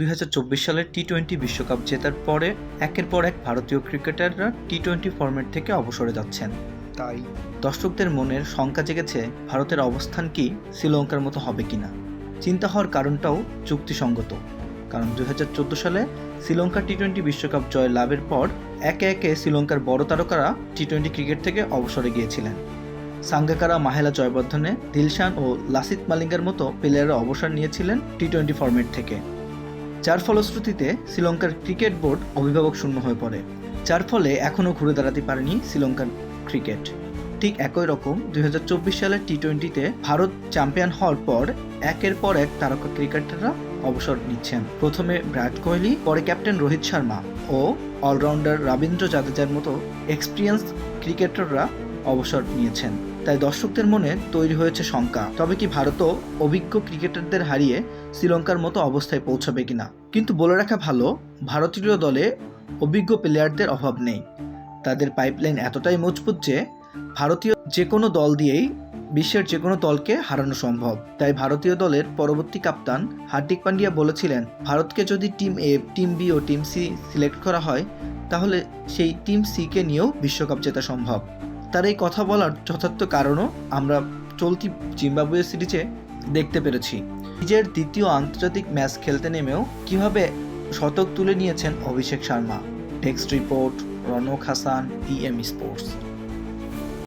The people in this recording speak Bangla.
দুই সালের টি টোয়েন্টি বিশ্বকাপ জেতার পরে একের পর এক ভারতীয় ক্রিকেটাররা টি টোয়েন্টি ফরম্যাট থেকে অবসরে যাচ্ছেন। তাই দর্শকদের মনের শঙ্কা জেগেছে ভারতের অবস্থান কি শ্রীলঙ্কার মতো হবে কিনা। চিন্তা হওয়ার কারণটাও যুক্তিসঙ্গত। কারণ দুই হাজার চোদ্দ সালে শ্রীলঙ্কা টি টোয়েন্টি বিশ্বকাপ জয় লাভের পর একে একে শ্রীলঙ্কার বড় তারকারা টি টোয়েন্টি ক্রিকেট থেকে অবসরে গিয়েছিলেন। সাঙ্গাকারা মাহেলা জয়বর্ধনে দিলশান ও লাসিত মালিঙ্গার মতো প্লেয়াররা অবসর নিয়েছিলেন টি টোয়েন্টি ফরম্যাট থেকে। যার ফলশ্রুতিতে শ্রীলঙ্কার ক্রিকেট বোর্ড অভিভাবক শূন্য হয়ে পড়ে, যার ফলে এখনও ঘুরে দাঁড়াতে পারেনি শ্রীলঙ্কার ক্রিকেট। ঠিক একই রকম দুই হাজার চব্বিশ সালের টি টোয়েন্টিতে ভারত চ্যাম্পিয়ন হওয়ার পর একের পর এক তারকা ক্রিকেটাররা অবসর নিচ্ছেন। প্রথমে বিরাট কোহলি, পরে ক্যাপ্টেন রোহিত শর্মা ও অলরাউন্ডার রবীন্দ্র জাদেজার মতো এক্সপিরিয়েন্স ক্রিকেটাররা অবসর নিয়েছেন। তাই দর্শকদের মনে তৈরি হয়েছে শঙ্কা। তবে কি ভারতও অভিজ্ঞ ক্রিকেটারদের হারিয়ে শ্রীলঙ্কার মতো অবস্থায় পৌঁছাবে কিনা? কিন্তু বলে রাখা ভালো, ভারতীয় দলে অভিজ্ঞ প্লেয়ারদের অভাব নেই। তাদের পাইপলাইন এতটাই মজবুত যে, ভারতীয় যে কোনো দল দিয়েই বিশ্বের যে কোনো দলকে হারানো সম্ভব। তাই ভারতীয় দলের পরবর্তী কাপ্তান হার্দিক পান্ডিয়া বলেছিলেন, ভারতকে যদি টিম এ, টিম বি ও টিম সি সিলেক্ট করা হয়, তাহলে সেই টিম সিকে নিয়েও বিশ্বকাপ জেতা সম্ভব। তার এই কথা বলার যথার্থ কারণও আমরা চলতি জিম্বাবুয়ে সিরিজে দেখতে পেরেছি। নিজের দ্বিতীয় আন্তর্জাতিক ম্যাচ খেলতে নেমেও কীভাবে শতক তুলে নিয়েছেন Abhishek Sharma? Text report Ronak Hasan EM sports